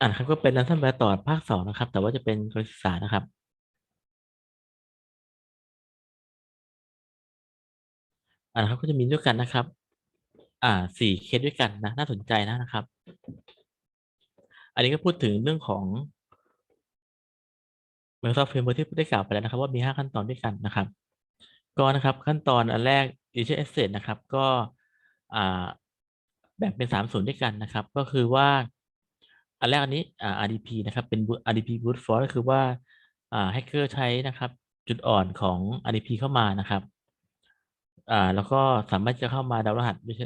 อ่านครับก็เป็นนันทแปลต่อภาคสองนะครับ แต่ว่าจะเป็นกรศึกษานะครับ อ่านครับก็จะมีด้วยกันนะครับ อ่าสี่เคสด้วยกันนะ น่าสนใจนะนะครับ อันนี้ก็พูดถึงเรื่องของ Microsoft Framework ที่ได้กล่าวไปแล้วนะครับ ว่ามีห้าขั้นตอนด้วยกันนะครับ ก็นะครับขั้นตอนอันแรก Initial Asset นะครับ ก็อ่าแบ่งเป็นสามส่วนด้วยกันนะครับ ก็คือว่า อันแรกอันนี้ RDP นะครับ เป็น RDP brute force ก็คือว่าแฮกเกอร์ใช้นะครับ จุดอ่อนของ RDP เข้ามานะครับแล้วก็สามารถจะเข้ามาดาวรหัสด้วย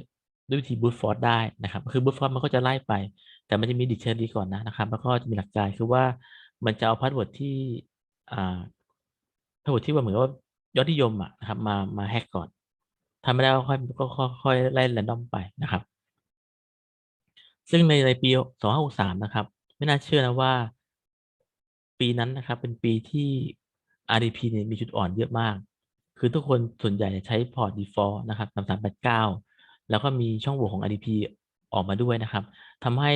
ด้วยวิธี brute force ได้นะครับ คือ brute force มันก็จะไล่ไป แต่มันจะมี dictionary ก่อนนะนะครับ แล้วก็จะมีหลักการคือว่ามันจะเอาพาสเวิร์ดที่พาสเวิร์ดที่ว่าเหมือนว่ายอดนิยมอะนะครับ มามาแฮกก่อนทำไม่ได้ก็ค่อยก็ค่อยไล่แรนดอมไปนะครับ ซึ่งในในปีสองห้าหกสามนะครับ ไม่น่าเชื่อนะว่า ปีนั้นนะครับ เป็นปีที่ RDP เนี่ยมีจุดอ่อนเยอะมาก คือทุกคนส่วนใหญ่ใช้พอร์ต default นะครับสามสามแปดก้าแล้วก็มีช่องโหว่ของ RDP ออกมาด้วยนะครับทำให้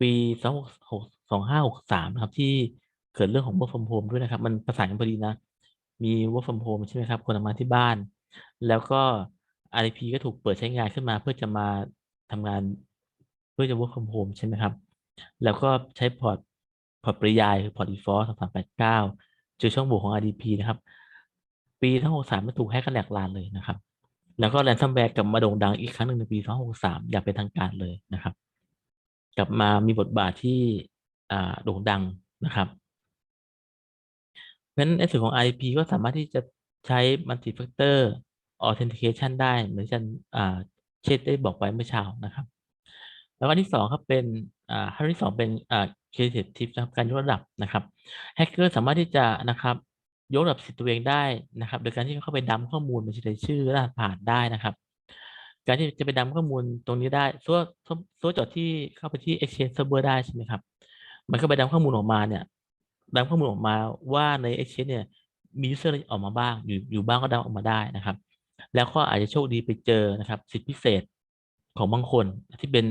ปีสองหกสองห้าหกสามนะครับ ที่เกิดเรื่องของ work from home ด้วยนะครับ มันประสานกันพอดีนะ มี work from home ใช่ไหมครับ คนทำงานที่บ้าน แล้วก็ RDP ก็ถูกเปิดใช้งานขึ้นมาเพื่อจะมาทำงาน พื่อจะ work from home ใช่ไหมครับ แล้วก็ใช้พอร์ตพอร์ตปริยายคือพอร์ต default สองสามแปดเก้าเจอช่องโหว่ของ RDP นะครับ ปีทั้งหกสามไม่ถูกแฮกกันแหลกลานเลยนะครับ แล้วก็แรนซัมแวร์กลับมาโด่งดังอีกครั้งหนึ่งในปี2063อย่างเป็นทางการเลยนะครับ กลับมามีบทบาทที่โด่งดังนะครับเพราะฉะนั้นในส่วนของ IP ก็สามารถที่จะใช้ multi factor authentication ได้เหมือนที่ฉันเชษได้บอกไว้เมื่อเช้านะครับ แล้วอันที่สองครับเป็นอ่าขั้นที่สองเป็นอ่า creative tip นะครับการยกระดับนะครับแฮกเกอร์สามารถที่จะนะครับยกระดับสิทธิ์ตัวเองได้นะครับ โดยการที่เข้าไปดัมข้อมูลบัญชีรายชื่อรหัสผ่านได้นะครับ การที่จะไปดัมข้อมูลตรงนี้ได้ซัวซัวจอดที่เข้าไปที่ Exchange Server ได้ใช่ไหมครับ มันก็ไปดัมข้อมูลออกมาเนี่ยดัมข้อมูลออกมาว่าใน Exchange เนี่ยมี user ออกมาบ้างอยู่อยู่บ้างก็ดัมออกมาได้นะครับ แล้วก็อาจจะโชคดีไปเจอนะครับ สิทธิพิเศษ ของบางคนที่เป็น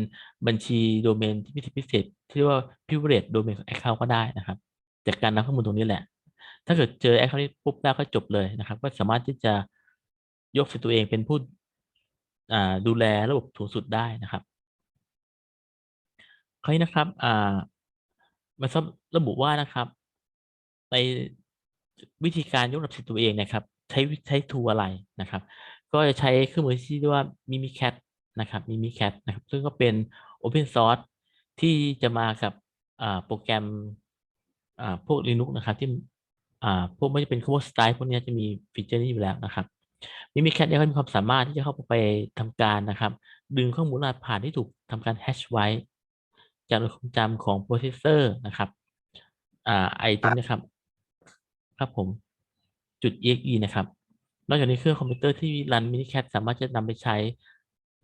บัญชีโดเมนที่มีสิทธิพิเศษที่เรียกว่า privilege domain account ก็ได้นะครับ จากการนำข้อมูลตรงนี้แหละ ถ้าเกิดเจอแอคเคาท์นี้ปุ๊บแล้วก็จบเลยนะครับ ก็สามารถที่จะยกสิทธิตัวเองเป็นผู้ดูแลระบบสูงสุดได้นะครับคราวนี้นะครับอ่ามันระบุว่านะครับ ในวิธีการยกระดับสิทธิตัวเองนะครับ ใช้ใช้ทูอะไรนะครับ ก็จะใช้เครื่องมือที่เรียกว่า Mimicat นะครับ Mimicat นะครับ ซึ่งก็เป็น Open Source ที่จะมากับอ่าโปรแกรมอ่าพวก Linux นะครับ ที่อ่าพวกไม่จะเป็นพวกสไตล์พวกนี้จะมีฟีเจอร์นี้อยู่แล้วนะครับ Mimicat เนี่ยเขามีความสามารถที่จะเข้าไปทำการนะครับ ดึงข้อมูลรหัสผ่านที่ถูกทำการแฮชไว้ จากความจำของโปรเซสเซอร์นะครับอ่าไอตัวนี้ครับ ครับผมจุด exe นะครับ นอกจากนี้เครื่องคอมพิวเตอร์ที่รัน Minicat สามารถจะนำไปใช้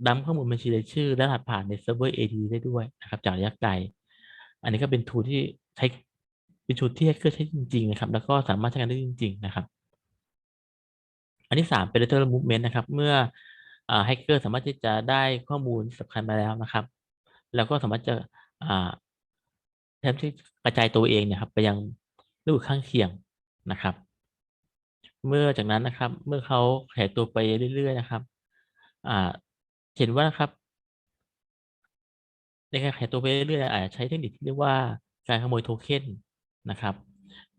ดัมข้อมูลบัญชีรายชื่อ และรหัสผ่านในเซิร์ฟเวอร์ AD ได้ด้วยนะครับ จากระยะไกล อันนี้ก็เป็นทูที่ใช้เป็นชุดที่แฮกเกอร์ใช้จริงๆนะครับ แล้วก็สามารถใช้งานได้จริง ๆ นะครับ อันที่สามเป็น lateral movement นะครับ เมื่อแฮกเกอร์สามารถที่จะได้ข้อมูลสำคัญมาแล้วนะครับ แล้วก็สามารถจะแทนที่กระจายตัวเองเนี่ยครับไปยังระบบข้างเคียงนะครับ เมื่อจากนั้นนะครับ เมื่อเขาขยายตัวไปเรื่อยๆนะครับ เห็นว่านะครับ ในการขยายตัวไปเรื่อยๆอาจจะใช้เทคนิคที่เรียกว่าการขโมยโทเค็นนะครับ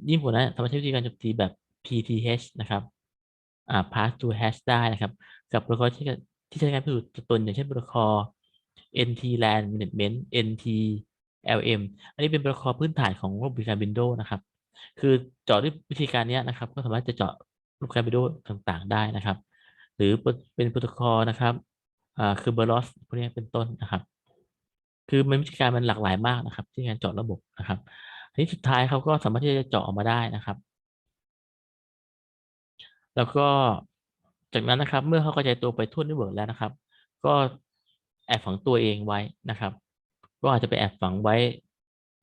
ยิ่งกว่านั้นสามารถใช้วิธีการโจมตีแบบ PTH นะครับอ่า pass to hash ได้นะครับ กับโปรโตคอลที่ที่ใช้งานพิสูจน์ตัวตนอย่างเช่นโปรโตคอล NT LAN Management NT LM อันนี้เป็นโปรโตคอลพื้นฐานของระบบการ Windows นะครับ คือเจาะด้วยวิธีการนี้นะครับ ก็สามารถจะเจาะระบบการ Windows ต่างๆ ได้นะครับ หรือเป็นโปรโตคอลนะครับ อ่าคือ b e r o s พวกนี้เป็นต้นนะครับ คือมันวิธีการมันหลากหลายมากนะครับ ที่การเจาะระบบนะครับทีนี้สุดท้ายเขาก็สามารถที่จะเจาะออกมาได้นะครับ แล้วก็จากนั้นนะครับ เมื่อเขากระจายตัวไปทั่วเน็ตเวิร์กแล้วนะครับ ก็แอบฝังตัวเองไว้นะครับ ก็อาจจะไปแอบฝังไว้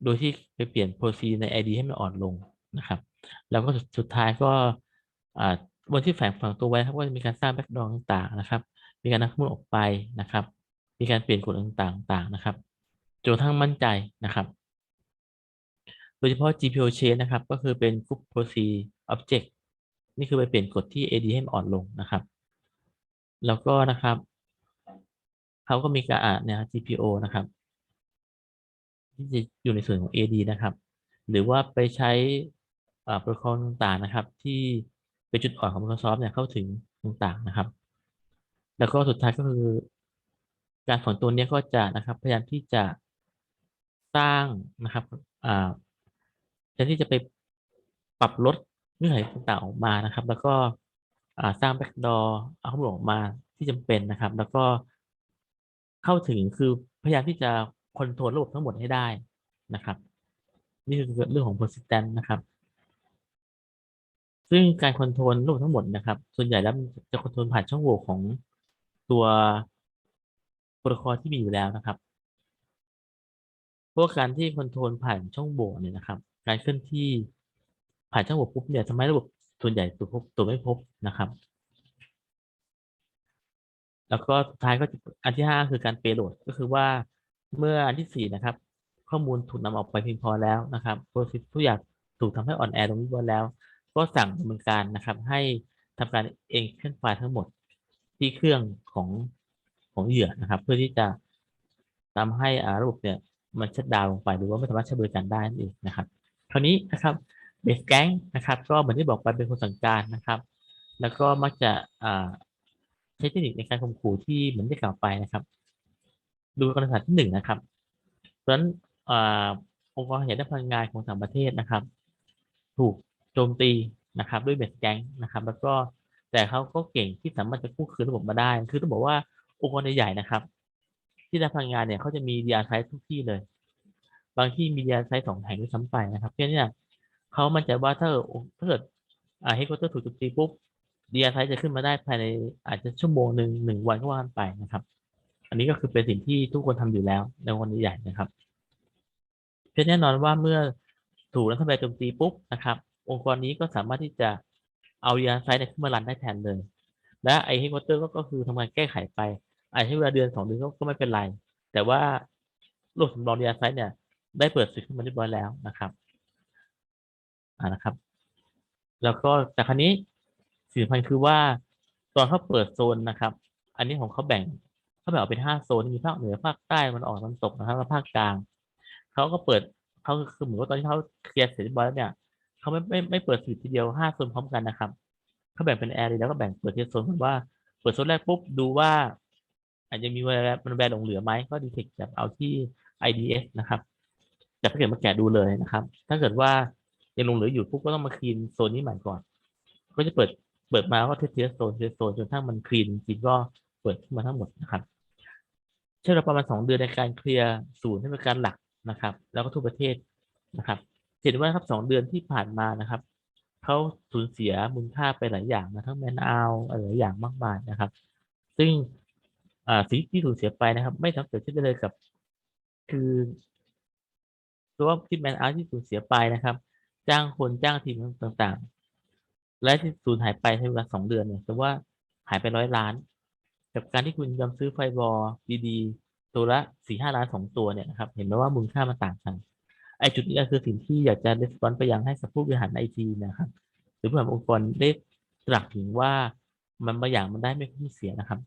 โดยที่ไปเปลี่ยนโปรซีใน ID ให้มันอ่อนลงนะครับ แล้วก็สุดท้ายก็อ่าบนที่แฝงฝังตัวไว้ครับก็จะมีการสร้างแบ็กดอต่างๆนะครับ มีการนำข้อมูลออกไปนะครับ มีการเปลี่ยนกฎต่างๆนะครับจนทั้งมั่นใจนะครับ โดยเฉพาะ GPO chain นะครับ ก็คือเป็น group policy object นี่คือไปเปลี่ยนกฎที่ AD ให้มันอ่อนลงนะครับ แล้วก็นะครับเขาก็มีการอ่านนี่ย GPO นะครับที่จะอยู่ในส่วนของ AD นะครับ หรือว่าไปใช้โปรโตคอลต่างๆนะครับ ที่เป็นจุดอ่อนของ Microsoft เนี่ยเข้าถึงต่างๆนะครับ แล้วก็สุดท้ายก็คือ การสอนตัวนี้ก็จะนะครับ พยายามที่จะสร้างนะครับอ่าแทนที่จะไปปรับลดเงื่อนไขต่างๆออกมานะครับ แล้วก็อ่าสร้างแบ็กดอร์เอาข้อมูลออกมาที่จำเป็นนะครับ แล้วก็เข้าถึงคือพยายามที่จะคอนโทรลระบบทั้งหมดให้ได้นะครับ นี่คือเรื่องของ persistent นะครับ ซึ่งการคอนโทรลระบบทั้งหมดนะครับ ส่วนใหญ่แล้วจะคอนโทรลผ่านช่องโหว่ของ ตัวโปรโตคอลที่มีอยู่แล้วนะครับเพราะว่าการที่คอนโทรลผ่านช่องโหว่เนี่ยนะครับ การเคลื่อนที่ผ่านช่องโหว่ปุ๊บเนี่ยทำให้ระบบส่วนใหญ่ตัวพบตัวไม่พบนะครับ แล้วก็สุดท้ายก็อันที่ห้าคือการเปโหลดก็คือว่าเมื่ออันที่สี่นะครับ ข้อมูลถูกนำออกไปเพียงพอแล้วนะครับโปรเซสทุกอย่างถูกทำให้อ่อนแอลงเรียบร้อยแล้ว ก็สั่งดำเนินการนะครับ ให้ทำการเองเคลื่อนไฟล์ทั้งหมด ที่เครื่องของของเหยื่อนะครับ เพื่อที่จะทำให้อาระบบเนี่ยมันชัดดาวลงไปหรือว่าไม่สามารถใช้บริการได้นั่นเองนะครับคราวนี้นะครับเบสแก๊งนะครับ ก็เหมือนที่บอกไปเป็นคนสั่งการนะครับ แล้วก็มักจะใช้เทคนิคในการข่มขู่ที่เหมือนที่กล่าวไปนะครับ ดูกรณีที่หนึ่งนะครับเพราะฉะนั้นองค์กรขยายด้านพลังงานของต่างประเทศนะครับ ถูกโจมตีนะครับ ด้วยเบสแก๊งนะครับ แล้วก็ แต่เขาก็เก่งที่สามารถจะกู้คืนระบบมาได้ คือต้องบอกว่าองค์กรใหญ่ๆนะครับ ที่ด้านพลังงานเนี่ยเขาจะมีดีอาร์ไซต์ทุกที่เลย บางที่มีดีอาร์ไซต์สองแห่งด้วยซ้ำไปนะครับเพราะนี่เขามั่นใจว่าถ้าถ้าเกิดอ่าเฮดควอเตอร์ถูกโจมตีปุ๊บดีอาร์ไซต์จะขึ้นมาได้ภายในอาจจะชั่วโมงหนึ่งหนึ่งวันก็ว่านไปนะครับ อันนี้ก็คือเป็นสิ่งที่ทุกคนทำอยู่แล้วในวันใหญ่ๆนะครับเพื่อแน่นอนว่าเมื่อถูกรัฐบาลโจมตีปุ๊บนะครับ องค์กรนี้ก็สามารถที่จะ เอาดีอาไซต์เนี่ยขึ้นมารันได้แทนเลย และไอเฮดควอเตอร์ก็คือทำงานแก้ไขไปอาจใช้เวลาเดือนสองเดือนก็ไม่เป็นไร แต่ว่าโลกสำรองดีอาร์ไซต์เนี่ย ได้เปิดสิทธิ์ขึ้นมาเรียบร้อยแล้วนะครับอ่านะครับ แล้วก็แต่ครั้นี้สิ่งสำคัญคือว่าตอนเขาเปิดโซนนะครับ อันนี้ของเขาแบ่งเขาแบ่งออกเป็นห้าโซนมีภาคเหนือภาคใต้มันออกตะวันตกนะครับแล้วภาคกลางเขาก็เปิดเขาคือเหมือนว่าตอนที่เขาเคลียร์เสร็จเรียบร้อยแล้วเนี่ย เขาไม่ไม่ไม่เปิดสิทธิ์ทีเดียวห้าโซนพร้อมกันนะครับเขาแบ่งเป็นแอร์แล้วก็แบ่งเปิดทีละโซนว่าเปิดโซนแรกปุ๊บดูว่า อาจจะมีแวร์มันแวร์หลงเหลือไหมก็ดีเทคแบบเอาที่ IDS นะครับแต่ถ้าเกิดมาแกะดูเลยนะครับ ถ้าเกิดว่ายังหลงเหลืออยู่ปุ๊บก็ต้องมาคลีนโซนนี้ใหม่ก่อน ก็จะเปิดเปิดมาก็เทสโซนเทสโซนจนทั้งมันคลีนจริงก็เปิดขึ้นมาทั้งหมดนะครับใช้เวลาประมาณสองเดือนในการเคลียร์ศูนย์ให้เป็นการหลักนะครับ แล้วก็ทั่วประเทศนะครับ เห็นว่าครับสองเดือนที่ผ่านมานะครับเขาสูญเสียมูลค่าไปหลายอย่างนะทั้งแมนเอาอะไรหลายอย่างมากมายนะครับ ซึ่งสิ่งที่สูญเสียไปนะครับ ไม่สามาเกิดขึ้นได้เลยกับ คือตัวที่แมนเอาที่สูญเสียไปนะครับ จ้างคนจ้างทีมต่างๆ และที่สูญหายไปในเวลาสองเดือนเนี่ยแต่ว่าหายไปร้อยล้าน กับการที่คุณยอมซื้อไฟบอลดีๆตัวละสี่ห้าล้านสองตัวเนี่ยนะครับ เห็นไหมว่ามูลค่ามันต่างกัน ไอจุดนี้ก็คือสิ่งที่อยากจะรีสปอนส์ไปยังให้สัผู้บริหารไอทีนะครับ หรือผู้บริหารองค์กรได้ตรักถึงว่ามันบางอย่างมันได้ไม่คุ้มเสียนะครับ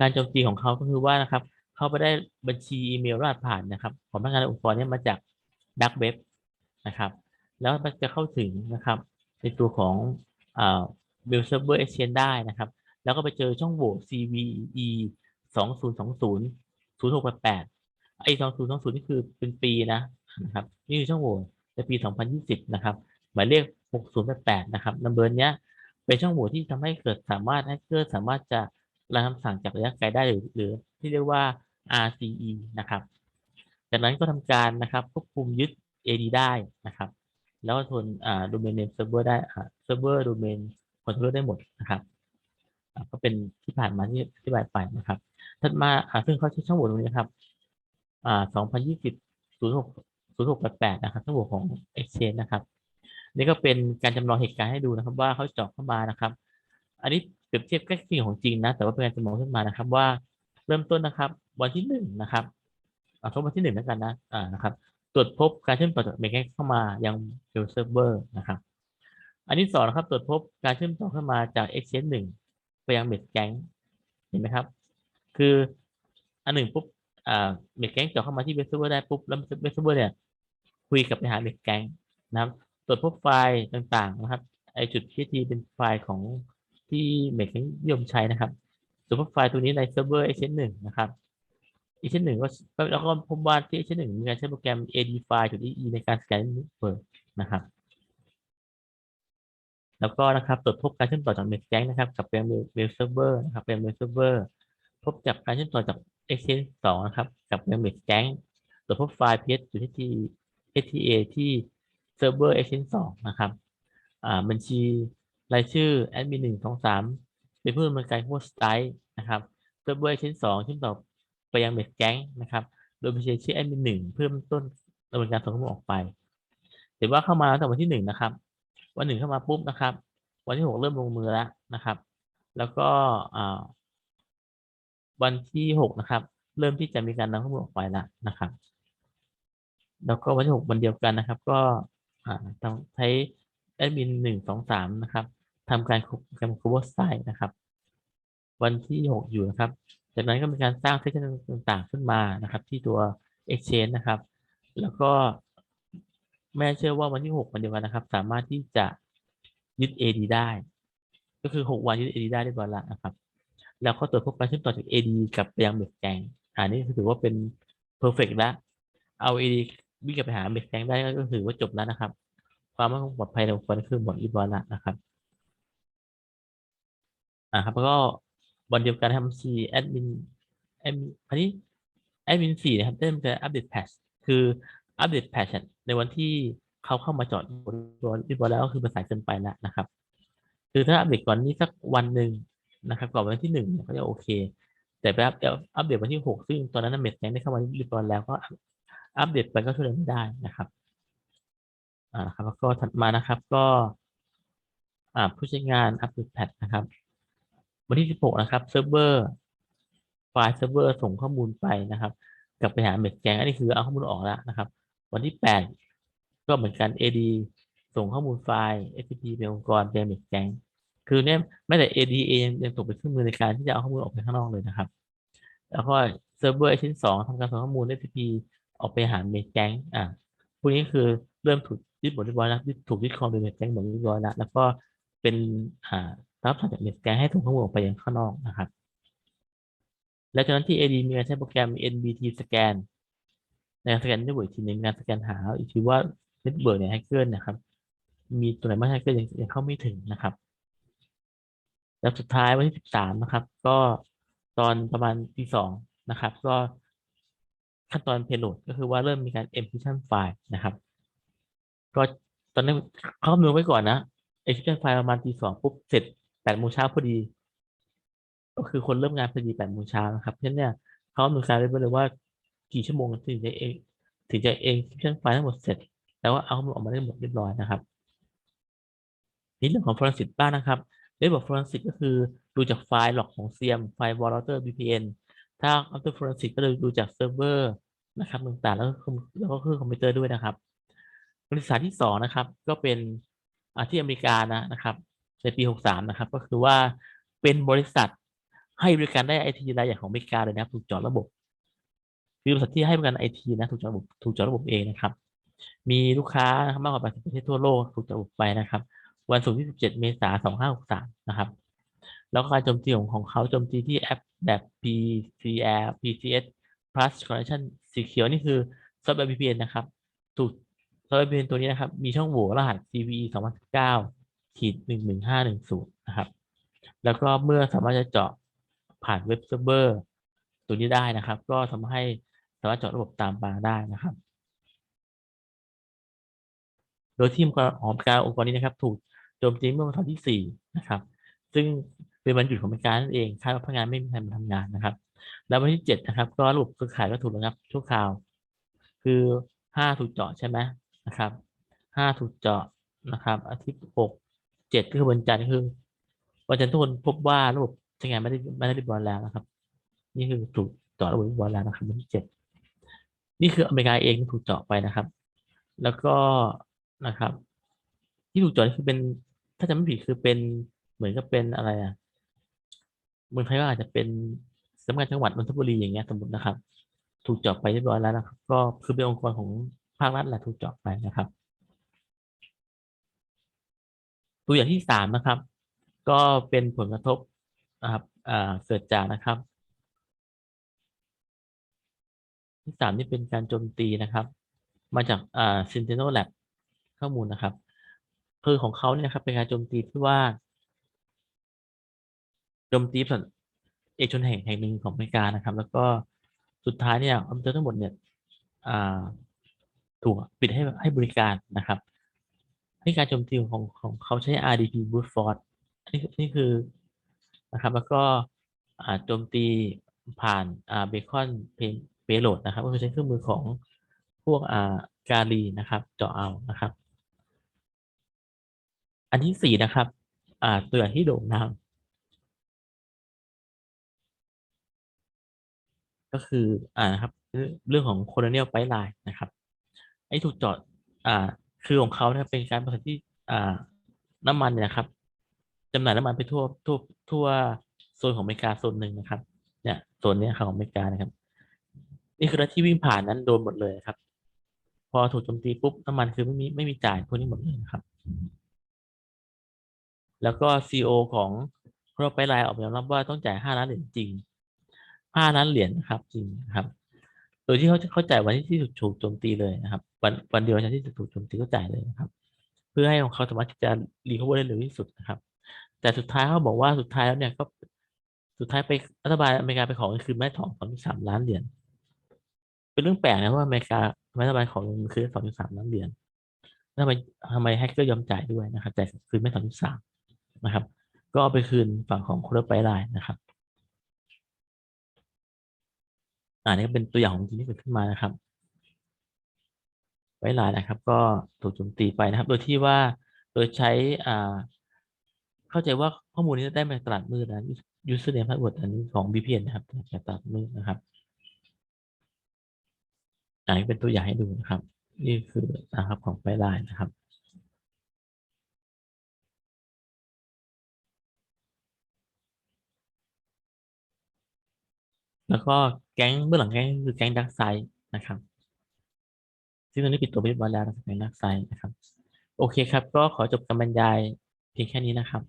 การโจมตีของเขาก็คือว่านะครับเขาไปได้บัญชีอีเมลรหัสผ่านนะครับ ของพนักงานองค์กรนี้มาจากดักเว็บนะครับ แล้วมันจะเข้าถึงนะครับ ในตัวของอ่าเวลเซิร์ฟเวอร์เอเชียได้นะครับ แล้วก็ไปเจอช่องโหว่ CVE 2020 0688 ไอ้สองศูนย์สองศูนย์นี่คือเป็นปีนะนะครับนี่คือช่องโหว่ในปีสองพันยี่สิบนะครับหมายเลขหกศูนย์แปดนะครับนัมเบอร์เนี้ยเป็นช่องโหว่ที่ทำให้เกิดสามารถให้เกิดสามารถจะรันคำสั่งจากระยะไกลได้หรือหรือที่เรียกว่า RCE นะครับจากนั้นก็ทำการนะครับควบคุมยึด AD ได้นะครับ แล้วก็ทนอ่า domain name server ได้อ่า server domain controller ได้หมดนะครับก็เป็นที่ผ่านมาที่อธิบายไปนะครับถัดมาอ่าซึ่งเขาใช้ช่องโหว่ตรงนี้นะครับ อ่า2020 06 0688นะครับช่องหว่ของ Exchange นะครับนี่ก็เป็นการจำลองเหตุการณ์ให้ดูนะครับ ว่าเขาเจาะเข้ามานะครับ อันนี้เปรียบเทียบใกล้เคียงของจริงนะ แต่ว่าเป็นการจำลองขึ้นมานะครับ ว่าเริ่มต้นนะครับ วันที่หนึ่งนะครับเอาเข้ามาที่หนึ่งแล้วกันนะอ่านะครับ ตรวจพบการเชื่อมต่อจากเมกแกงเข้ามายังเซิร์ฟเวอร์นะครับ อันที่สองนะครับ ตรวจพบการเชื่อมต่อเข้ามาจาก Exchange หนึ่งไปยังเมดแกงเห็นไหมครับ คืออันหนึ่งปุ๊บ เมดแกงเจาะเข้ามาที่เว็บเซิร์ฟเวอร์ได้ปุ๊บแล้วเว็บเซิร์ฟเวอร์เนี่ยคุยกับไปหาเมดแกงนะครับตรวจพบไฟล์ต่างๆนะครับไอจุดที่ทีเป็นไฟล์ของที่เมดแกงนิยมใช้นะครับตรวจพบไฟล์ตัวนี้ในเซิร์ฟเวอร์ Exchange หนึ่งนะครับอีกเช่นหนึ่งก็แล้วก็พบว่าที่เช่นหนึ่งมีการใช้โปรแกรม AD file จุด EE ในการสแกนเปิดนะครับแล้วก็นะครับตรวจพบการเชื่อมต่อจากเมดแกงนะครับกับเป็นเว็บเซิร์ฟเวอร์นะครับเป็นเว็บเซิร์ฟเวอร์พบจากการเชื่อมต่อจาก Exchange 2 นะครับ กับเป็นเมดแกงตรวจพบไฟล์ PS อยู่ที่ HTA ที่เซิร์ฟเวอร์ Exchange 2 นะครับอ่าบัญชีรายชื่อแอดมินหนึ่งสองสามเป็นผู้ดำเนินการโฮสต์ไซต์นะครับเซิร์ฟเวอร์ Exchange 2เชื่อมต่อไปยังเมดแก๊งนะครับ โดยบัญชีชื่อแอดมินหนึ่งเพิ่มต้นดำเนินการส่งข้อมูลออกไปเห็นว่าเข้ามาตั้งแต่วันที่หนึ่งนะครับ วันหนึ่งเข้ามาปุ๊บนะครับ วันที่หกเริ่มลงมือแล้วนะครับ แล้วก็อ่า วันที่หกนะครับ เริ่มที่จะมีการนำข้อมูลออกไปแล้วนะครับ แล้วก็วันที่หกวันเดียวกันนะครับ ก็ต้องใช้แอดมินหนึ่งสองสามนะครับทำการการคูเวอร์ไซต์นะครับ วันที่หกอยู่นะครับ จากนั้นก็มีการสร้างเซสชันต่างๆขึ้นมานะครับ ที่ตัว Exchange นะครับ แล้วก็แม่เชื่อว่าวันที่6วันเดียวกันนะครับ สามารถที่จะยึด AD ได้ ก็คือ6วันยึด AD ได้เรียบร้อยแล้วนะครับ แล้วก็ตรวจพบการเชื่อมต่อจาก AD กับไปยังเบสแกงอันนี้ถือว่าเป็น perfect แล้วเอา AD วิ่งกลับไปหาเบสแกงได้ก็ถือว่าจบแล้วนะครับ ความมั่นคงปลอดภัยในองค์กรคือหมดเรียบร้อยแล้วนะครับอ่าครับแล้วก็วันเดียวกันทำซีแอดมินแอดมินอันนี้แอดมินสี่นะครับได้ทำการอัปเดตแพชคืออัปเดตแพชในวันที่เขาเข้ามาจอดบนตัวเรียบร้อยแล้วก็คือมันสายเกินไปแล้วนะครับ คือถ้าอัปเดตก่อนนี้สักวันหนึ่ง นะครับก่อนวันที่หนึ่งก็จะโอเค แต่ไปอัปอัปเดตวันที่หกซึ่งตอนนั้นเมดแงได้เข้ามาเรียบร้อยแล้วก็อัปเดตไปก็ช่วยไม่ได้นะครับอ่าครับแล้วก็ถัดมานะครับก็อ่าผู้ใช้งานอัปเดตแพทนะครับ วันที่16นะครับเซิร์ฟเวอร์ไฟล์เซิร์ฟเวอร์ส่งข้อมูลไปนะครับกลับไปหาเม็ดแกงอันนี้คือเอาข้อมูลออกแล้วนะครับ วันที่8ก็เหมือนกัน AD ส่งข้อมูลไฟล์ FTP ไปองค์กรเป็นเม็ดแกง คือเนี่ยไม่แต่ AD เองยังส่งเป็นเครื่องมือในการที่จะเอาข้อมูลออกไปข้างนอกเลยนะครับ แล้วก็เซิร์ฟเวอร์ชิ้น2ทำการส่งข้อมูล FTP ออกไปหาเม็ดแกงอ่าพวกนี้คือเริ่มถูกยึดหมดเรียบร้อยแล้วถูกยึดครองโดยเม็ดแกงหมดเรียบร้อยแล้วแล้วก็เป็นอ่ารับผ่านจากเน็ตสแกนให้ส่งข้อมูลออกไปยังข้างนอกนะครับ แล้วจากนั้นที่ AD มีการใช้โปรแกรม NBT scan ในการสแกนเน็ตเวิร์กทีนึงการสแกนหาอีกทีว่าเน็ตเวิร์กเนี่ยแฮกเกอร์นะครับ มีตัวไหนบ้างแฮกเกอร์ยังยังเข้าไม่ถึงนะครับ แล้วสุดท้ายวันที่13นะครับ ก็ตอนประมาณทีสองนะครับ ก็ขั้นตอนเพโลดก็คือว่าเริ่มมีการ encryption ไฟล์นะครับ ก็ตอนนี้เขาคำนวณไว้ก่อนนะ encryption ไฟล์ประมาณตีสองปุ๊บเสร็จแปดโมงเช้าพอดี ก็คือคนเริ่มงานพอดีแปดโมงเช้านะครับเพราะฉะนั้นเนี่ยเขาหนุนการเลยเลยว่ากี่ชั่วโมงถึงจะเองถึงจะเองเครื่องไฟล์ทั้งหมดเสร็จ แล้วว่าเอาข้อมูลออกมาได้หมดเรียบร้อยนะครับนี่เรื่องของ forensic บ้างนะครับ เรื่องของ forensic ก็คือดูจากไฟล์หลอกของ CM ไฟล์ router VPN ถ้า after forensic ก็เลยดูจากเซิร์ฟเวอร์นะครับต่างๆแล้วก็แล้วก็เครื่องคอมพิวเตอร์ด้วยนะครับบริษัทที่สองนะครับ ก็เป็นที่อเมริกานะนะครับ ในปี 63 นะครับ ก็คือว่าเป็นบริษัทให้บริการได้ไอทีรายใหญ่ของอเมริกาเลยนะครับถูกจอดระบบคือบริษัทที่ให้บริการไอทีนะถูกจอดระบบถูกจอดระบบเองนะครับ มีลูกค้านะครับมากกว่า80ประเทศทั่วโลกถูกจอดระบบไปนะครับ วันศุกร์ที่ 17 เมษายน 2563 นะครับ แล้วการโจมตีของของเขาโจมตีที่แอปแบบ PCR PCS Plus Connection Secure นี่คือซอฟต์แวร์ VPN นะครับ ถูกซอฟต์แวร์ VPN ตัวนี้นะครับ มีช่องโหว่รหัส CVE 2019ขีดหนึ่งหนึ่งห้าหนึ่งศูนย์นะครับ แล้วก็เมื่อสามารถจะเจาะผ่านเว็บเซิร์ฟเวอร์ตัวนี้ได้นะครับ ก็ทำให้สามารถเจาะระบบตามมาได้นะครับ โดยทีมของการองค์กรนี้นะครับ ถูก โจมตีเมื่อวันที่ 4 นะครับ ซึ่งเป็นวันหยุดของการนั่นเองคาดว่าพนักงานไม่มีใครมาทำงานนะครับ แล้ววันที่ 7 นะครับ ก็ระบบเครือข่ายก็ถูกระงับชั่วคราว คือ 5 ถูกเจาะใช่ไหมนะครับ 5 ถูกเจาะนะครับ อาทิตย์6เจ็ดก็คือวันจันทร์คือวันจันทร์ทุกคนพบว่าระบบใช้งานไม่ได้ไม่ได้เรียบร้อยแล้วนะครับ นี่คือถูกต่อระบบเรียบร้อยแล้วนะครับวันที่เจ็ดนี่คืออเมริกาเองถูกเจาะไปนะครับ แล้วก็นะครับ ที่ถูกเจาะนี่คือเป็น ถ้าจำไม่ผิดคือเป็นเหมือนกับเป็นอะไรอะเมืองไทยก็อาจจะเป็นสำนักงานจังหวัดนนทบุรีอย่างเงี้ยสมมตินะครับ ถูกเจาะไปเรียบร้อยแล้วนะครับ ก็คือเป็นองค์กรของภาครัฐแหละถูกเจาะไปนะครับ ตัวอย่างที่สามนะครับ ก็เป็นผลกระทบนะครับเกิดจากนะครับ ที่สามนี่เป็นการโจมตีนะครับ มาจากอ่า Sentinel Lab ข้อมูลนะครับ คือของเขาเนี่ยครับเป็นการโจมตีที่ว่าโจมตีบริษัทเอกชนแห่งแห่งหนึ่งของอเมริกานะครับ แล้วก็สุดท้ายเนี่ยคอมพิวเตอร์ทั้งหมดเนี่ยถูกปิดให้ให้บริการนะครับให้การโจมตีของของเขาใช้ RDP brute force นี่นี่คือนะครับ แล้วก็โจมตีผ่านเบคอนเพย์โหลดนะครับ ก็คือใช้เครื่องมือของพวกอ่าการีนะครับเจาะเอานะครับ อันที่สี่นะครับ อ่าตัวอย่างที่โด่งดังก็คืออ่านะครับเรื่องของ colonial pipeline นะครับ ไอ้ถูกจาะอ่าคือของเขาเนี่ยเป็นการผลิตที่อ่าน้ำมันเนี่ยครับจำหน่ายน้ำมันไปทั่วทั่วทั่วโซนของอเมริกาโซนหนึ่งนะครับ เนี่ยโซนเนี้ยของอเมริกานะครับ นี่คือรถที่วิ่งผ่านนั้นโดนหมดเลยครับ พอถูกโจมตีปุ๊บน้ำมันคือไม่มีไม่มีจ่ายพวกนี้หมดเลยนะครับ แล้วก็ซีอของโครไปไลน์ออกมายอมรับว่าต้องจ่ายห้าล้านเหรียญจริงห้าล้านเหรียญนะครับจริงนะครับ โดยที่เขาจะเข้าจ่ายวันที่ที่ถูกโจมตีเลยนะครับ วันวันเดียววันที่ถูกโจมตีก็จ่ายเลยนะครับ เพื่อให้ของเขาสามารถที่จะรีคอเวอร์ได้เร็วที่สุดนะครับ แต่สุดท้ายเขาบอกว่าสุดท้ายแล้วเนี่ยก็สุดท้ายไปรัฐบาลอเมริกาไปขอคืนแม่ถองสองสามล้านเหรียญเป็นเรื่องแปลกนะว่าอเมริการัฐบาลขอคืนสองสามล้านเหรียญทำไมทำไมแฮกเกอร์ยอมจ่ายด้วยนะครับจ่คืนแม่สองสาม นะครับ ก็เอาไปคืนฝั่งของคนละไปไลน์นะครับอ่านี่ก็เป็นตัวอย่างของจริงที่เกิดขึ้นมานะครับ ไว้ไลน์นะครับ ก็ถูกโจมตีไปนะครับ โดยที่ว่าโดยใช้อ่าเข้าใจว่าข้อมูลนี้ได้มาจากตลาดมืดนะ username password อันนี้ของ VPN นะครับจากตลาดมืดนะครับอันนี้เป็นตัวอย่างให้ดูนะครับ นี่คือนะครับของไฟไลน์นะครับ แล้วก็แก๊งเบื้องหลังแก๊งคือแก๊งดักไซนะครับ ซึ่งตอนนี้ปิดตัวไปเรียบร้อยแล้วนะครับแก๊งดักไซนะครับ โอเคครับ ก็ขอจบการบรรยายเพียงแค่นี้นะครับ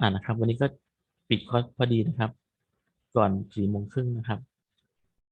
อ่านะครับ วันนี้ก็ปิดคอร์สพอดีนะครับ ก่อนสี่โมงครึ่งนะครับ